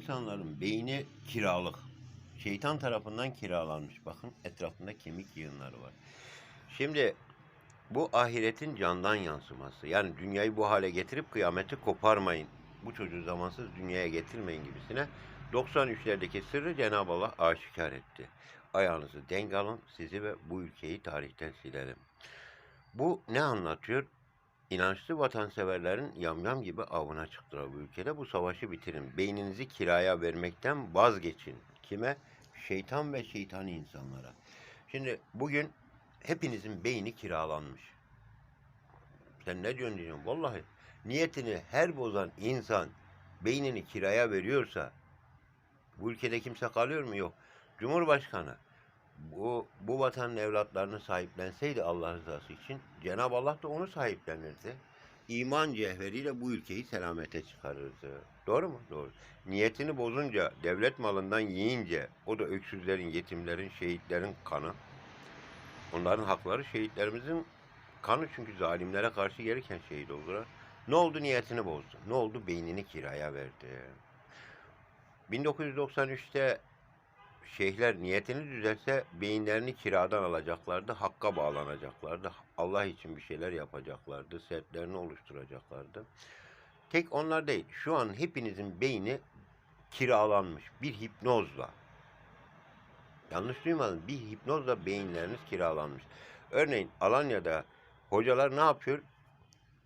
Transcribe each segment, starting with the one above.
insanların beyni kiralık. Şeytan tarafından kiralanmış. Bakın etrafında kemik yığınları var. Şimdi bu ahiretin candan yansıması. Yani dünyayı bu hale getirip kıyameti koparmayın. Bu çocuğu zamansız dünyaya getirmeyin gibisine 93'lerdeki sırrı Cenab-ı Allah aşikar etti. Ayağınızı denk alın, sizi ve bu ülkeyi tarihten silelim. Bu ne anlatıyor? İnançlı vatanseverlerin yamyam gibi avına çıktılar bu ülkede. Bu savaşı bitirin. Beyninizi kiraya vermekten vazgeçin. Kime? Şeytan ve şeytani insanlara. Şimdi bugün hepinizin beyni kiralanmış. Sen ne diyorsun diyeceğim. Vallahi niyetini her bozan insan beynini kiraya veriyorsa bu ülkede kimse kalıyor mu? Yok. Cumhurbaşkanı bu, bu vatanın evlatlarını sahiplenseydi Allah rızası için Cenab-ı Allah da onu sahiplenirdi. İman cevheriyle bu ülkeyi selamete çıkarırdı. Doğru mu? Doğru. Niyetini bozunca, devlet malından yiyince, o da öksüzlerin, yetimlerin, şehitlerin kanı. Onların hakları şehitlerimizin kanı çünkü zalimlere karşı gelirken şehit oldular. Ne oldu? Niyetini bozdu. Ne oldu? Beynini kiraya verdi. 1993'te şeyhler niyetini düzelse beyinlerini kiradan alacaklardı, hakka bağlanacaklardı. Allah için bir şeyler yapacaklardı, setlerini oluşturacaklardı. Tek onlar değil. Şu an hepinizin beyni kiralanmış bir hipnozla. Yanlış duymadın. Bir hipnozla beyinleriniz kiralanmış. Örneğin Alanya'da hocalar ne yapıyor?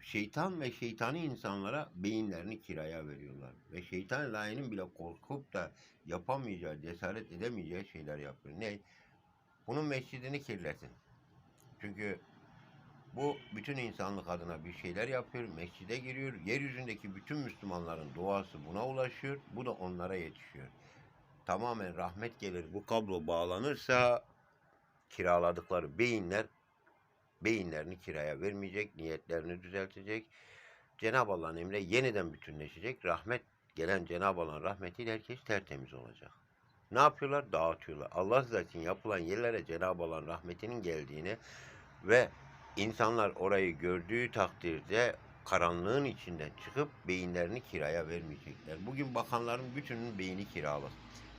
Şeytan ve şeytani insanlara beyinlerini kiraya veriyorlar. Ve şeytan layının bile korkup da yapamayacağı, cesaret edemeyeceği şeyler yapıyor. Ne? Bunun mescidini kirletin. Çünkü bu bütün insanlık adına bir şeyler yapıyor, mescide giriyor. Yeryüzündeki bütün Müslümanların duası buna ulaşıyor. Bu da onlara yetişiyor. Tamamen rahmet gelir. Bu kablo bağlanırsa kiraladıkları beyinler beyinlerini kiraya vermeyecek, niyetlerini düzeltecek. Cenab-ı Allah'ın emre yeniden bütünleşecek. Rahmet gelen Cenab-ı Allah'ın rahmetiyle herkes tertemiz olacak. Ne yapıyorlar? Dağıtıyorlar. Allah zaten yapılan yerlere Cenab-ı Allah'ın rahmetinin geldiğini ve insanlar orayı gördüğü takdirde karanlığın içinden çıkıp beyinlerini kiraya vermeyecekler. Bugün bakanların bütünün beyni kiralık.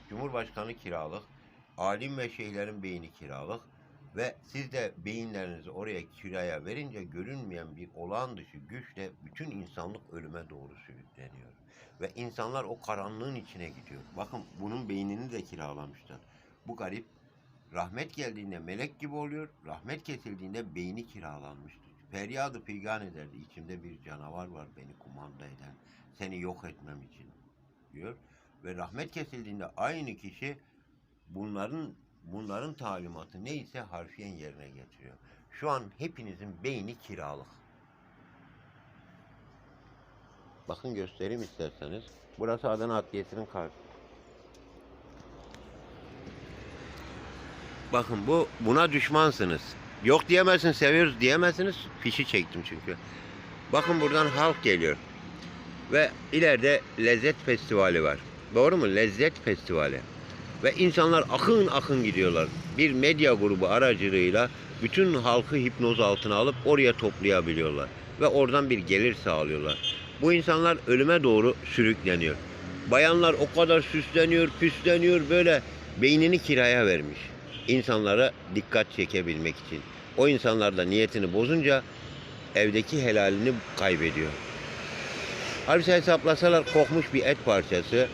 Cumhurbaşkanı kiralık. Alim ve şeyhlerin beyni kiralık. Ve siz de beyinlerinizi oraya kiraya verince görünmeyen bir olağan dışı güçle bütün insanlık ölüme doğru sürükleniyor. Ve insanlar o karanlığın içine gidiyor. Bakın bunun beynini de kiralamışlar. Bu garip rahmet geldiğinde melek gibi oluyor. Rahmet kesildiğinde beyni kiralanmıştır. Feryadı figan ederdi. İçimde bir canavar var beni kumanda eden. Seni yok etmem için diyor. Ve rahmet kesildiğinde aynı kişi bunların bunların talimatı neyse harfiyen yerine getiriyor. Şu an hepinizin beyni kiralık. Bakın göstereyim isterseniz. Burası Adana Adliyesi'nin karşısı. Bakın bu buna düşmansınız. Yok diyemezsin, seviyoruz diyemezsiniz. Fişi çektim çünkü. Bakın buradan halk geliyor. Ve ileride lezzet festivali var. Doğru mu? Lezzet festivali. Ve insanlar akın akın gidiyorlar. Bir medya grubu aracılığıyla bütün halkı hipnoz altına alıp oraya toplayabiliyorlar. Ve oradan bir gelir sağlıyorlar. Bu insanlar ölüme doğru sürükleniyor. Bayanlar o kadar süsleniyor, püsleniyor böyle beynini kiraya vermiş. İnsanlara dikkat çekebilmek için. O insanlar da niyetini bozunca evdeki helalini kaybediyor. Halbuki hesaplasalar kokmuş bir et parçası,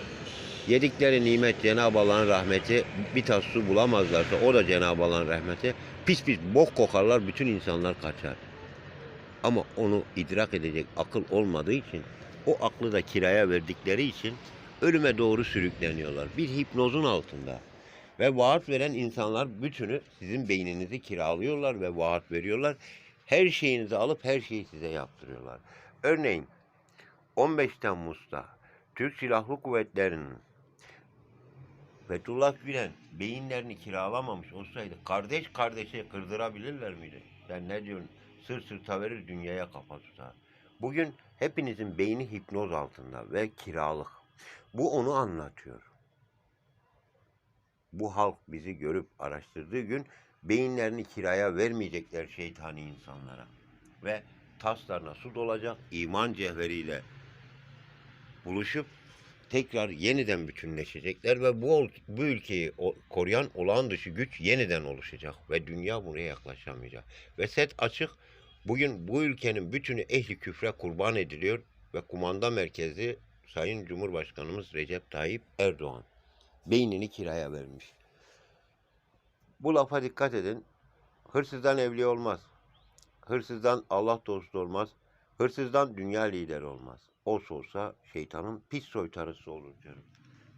yedikleri nimet Cenab-ı Allah'ın rahmeti, bir tas su bulamazlarsa o da Cenab-ı Allah'ın rahmeti, pis pis bok kokarlar bütün insanlar kaçar. Ama onu idrak edecek akıl olmadığı için, o aklı da kiraya verdikleri için ölüme doğru sürükleniyorlar. Bir hipnozun altında. Ve vaat veren insanlar bütünü sizin beyninizi kiralıyorlar ve vaat veriyorlar. Her şeyinizi alıp her şeyi size yaptırıyorlar. Örneğin 15 Temmuz'da Türk Silahlı Kuvvetleri'nin Fethullah Gülen beyinlerini kiralamamış olsaydı kardeş kardeşe kırdırabilirler miydi? Sen ne diyorsun? Sır sırta verir dünyaya kafa tutar. Bugün hepinizin beyni hipnoz altında ve kiralık. Bu onu anlatıyor. Bu halk bizi görüp araştırdığı gün beyinlerini kiraya vermeyecekler şeytani insanlara. Ve taslarına su dolacak iman cevheriyle buluşup tekrar yeniden bütünleşecekler ve bu bu ülkeyi koruyan olağan dışı güç yeniden oluşacak ve dünya buraya yaklaşamayacak. Ve set açık. Bugün bu ülkenin bütünü ehli küfre kurban ediliyor ve kumanda merkezi Sayın Cumhurbaşkanımız Recep Tayyip Erdoğan beynini kiraya vermiş. Bu lafa dikkat edin. Hırsızdan evliya olmaz. Hırsızdan Allah dostu olmaz. Hırsızdan dünya lideri olmaz. Olsa olsa şeytanın pis soytarısı olur diyorum.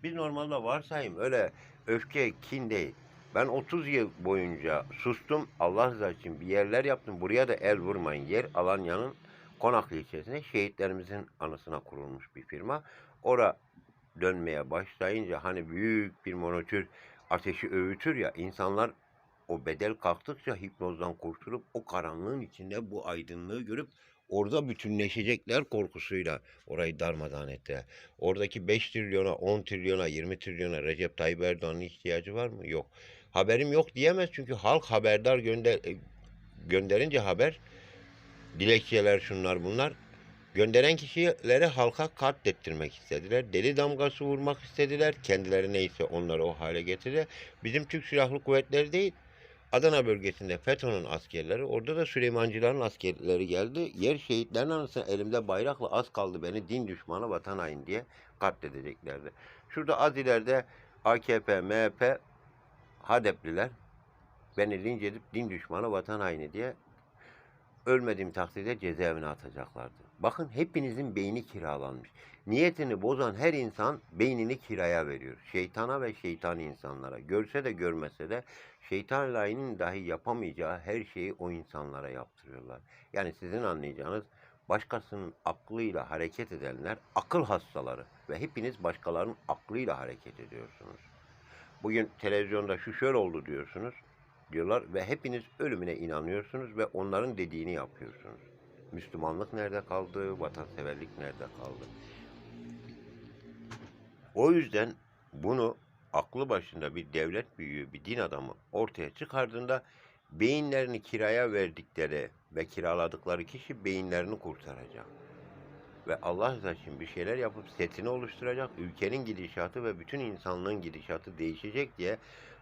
Biz normalde varsayım öyle öfke, kin değil. Ben 30 yıl boyunca sustum. Allah rızası için bir yerler yaptım. Buraya da el vurmayın. Yer Alanya'nın Konaklı ilçesine şehitlerimizin anısına kurulmuş bir firma. Ora dönmeye başlayınca hani büyük bir monitör ateşi öğütür ya insanlar o bedel kalktıkça hipnozdan kurtulup o karanlığın içinde bu aydınlığı görüp orada bütünleşecekler korkusuyla orayı darmadağın ettiler. Oradaki 5 trilyona, 10 trilyona, 20 trilyona Recep Tayyip Erdoğan'ın ihtiyacı var mı? Yok. Haberim yok diyemez çünkü halk haberdar gönder e, gönderince haber dilekçeler şunlar bunlar gönderen kişileri halka katlettirmek istediler. Deli damgası vurmak istediler. Kendileri neyse onları o hale getirdiler. Bizim Türk Silahlı Kuvvetleri değil Adana bölgesinde FETÖ'nün askerleri, orada da Süleymancıların askerleri geldi. Yer şehitlerin anısına elimde bayrakla az kaldı beni din düşmanı vatan haini diye katledeceklerdi. Şurada az ileride AKP, MHP, HADEP'liler beni linç edip din düşmanı vatan haini diye ölmediğim takdirde cezaevine atacaklardı. Bakın hepinizin beyni kiralanmış. Niyetini bozan her insan beynini kiraya veriyor. Şeytana ve şeytan insanlara. Görse de görmese de şeytan layının dahi yapamayacağı her şeyi o insanlara yaptırıyorlar. Yani sizin anlayacağınız başkasının aklıyla hareket edenler akıl hastaları ve hepiniz başkalarının aklıyla hareket ediyorsunuz. Bugün televizyonda şu şöyle oldu diyorsunuz diyorlar ve hepiniz ölümüne inanıyorsunuz ve onların dediğini yapıyorsunuz. Müslümanlık nerede kaldı? Vatanseverlik nerede kaldı? O yüzden bunu aklı başında bir devlet büyüğü, bir din adamı ortaya çıkardığında beyinlerini kiraya verdikleri ve kiraladıkları kişi beyinlerini kurtaracak. Ve Allah rızası için bir şeyler yapıp setini oluşturacak. Ülkenin gidişatı ve bütün insanlığın gidişatı değişecek diye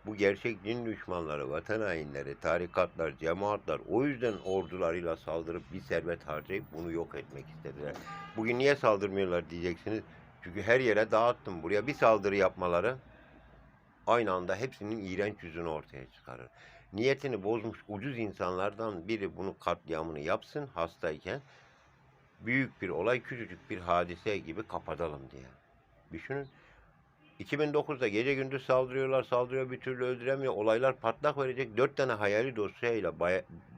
bu gerçek din düşmanları, vatan hainleri, tarikatlar, cemaatler o yüzden ordularıyla saldırıp bir servet harcayıp bunu yok etmek istediler. Bugün niye saldırmıyorlar diyeceksiniz. Çünkü her yere dağıttım. Buraya bir saldırı yapmaları aynı anda hepsinin iğrenç yüzünü ortaya çıkarır. Niyetini bozmuş ucuz insanlardan biri bunu katliamını yapsın hastayken büyük bir olay küçücük bir hadise gibi kapatalım diye. Düşünün 2009'da gece gündüz saldırıyorlar, saldırıyor bir türlü öldüremiyor. Olaylar patlak verecek. Dört tane hayali dosyayla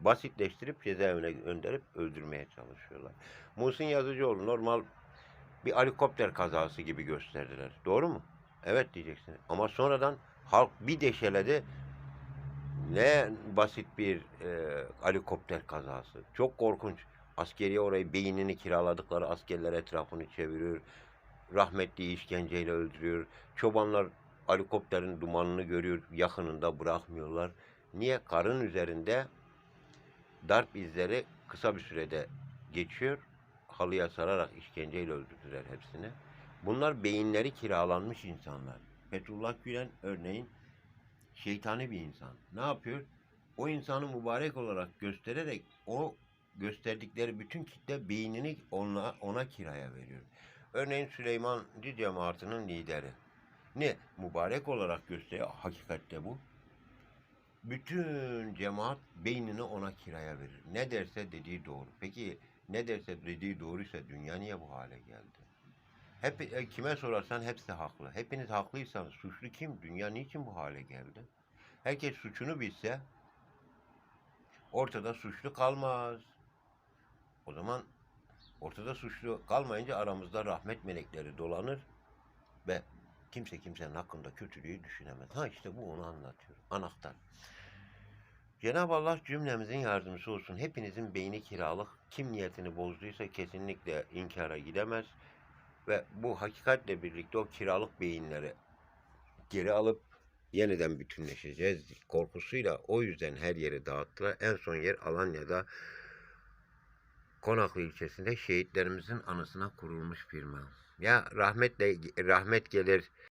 basitleştirip cezaevine gönderip öldürmeye çalışıyorlar. Muhsin Yazıcıoğlu normal bir helikopter kazası gibi gösterdiler. Doğru mu? Evet diyeceksiniz. Ama sonradan halk bir deşeledi. Ne basit bir e, helikopter kazası. Çok korkunç. Askeriye orayı beynini kiraladıkları askerler etrafını çeviriyor. Rahmetli işkenceyle öldürüyor. Çobanlar helikopterin dumanını görüyor. Yakınında bırakmıyorlar. Niye? Karın üzerinde darp izleri kısa bir sürede geçiyor. Halıya sararak işkenceyle öldürdüler hepsini. Bunlar beyinleri kiralanmış insanlar. Fethullah Gülen örneğin şeytani bir insan. Ne yapıyor? O insanı mübarek olarak göstererek o gösterdikleri bütün kitle beynini ona, ona kiraya veriyor. Örneğin Süleymancı cemaatinin lideri. Ne? Mübarek olarak gösteriyor. Hakikatte bu. Bütün cemaat beynini ona kiraya verir. Ne derse dediği doğru. Peki ne derse dediği doğruysa dünya niye bu hale geldi? Hep e, kime sorarsan hepsi haklı. Hepiniz haklıysanız suçlu kim? Dünya niçin bu hale geldi? Herkes suçunu bilse ortada suçlu kalmaz. O zaman ortada suçlu kalmayınca aramızda rahmet melekleri dolanır ve kimse kimsenin hakkında kötülüğü düşünemez. Ha işte bu onu anlatıyor. Anahtar. Cenab-ı Allah cümlemizin yardımcısı olsun. Hepinizin beyni kiralık. Kim niyetini bozduysa kesinlikle inkara gidemez. Ve bu hakikatle birlikte o kiralık beyinleri geri alıp yeniden bütünleşeceğiz korkusuyla o yüzden her yeri dağıttılar. En son yer Alanya'da Konaklı ilçesinde şehitlerimizin anısına kurulmuş firma. Ya rahmetle rahmet gelir,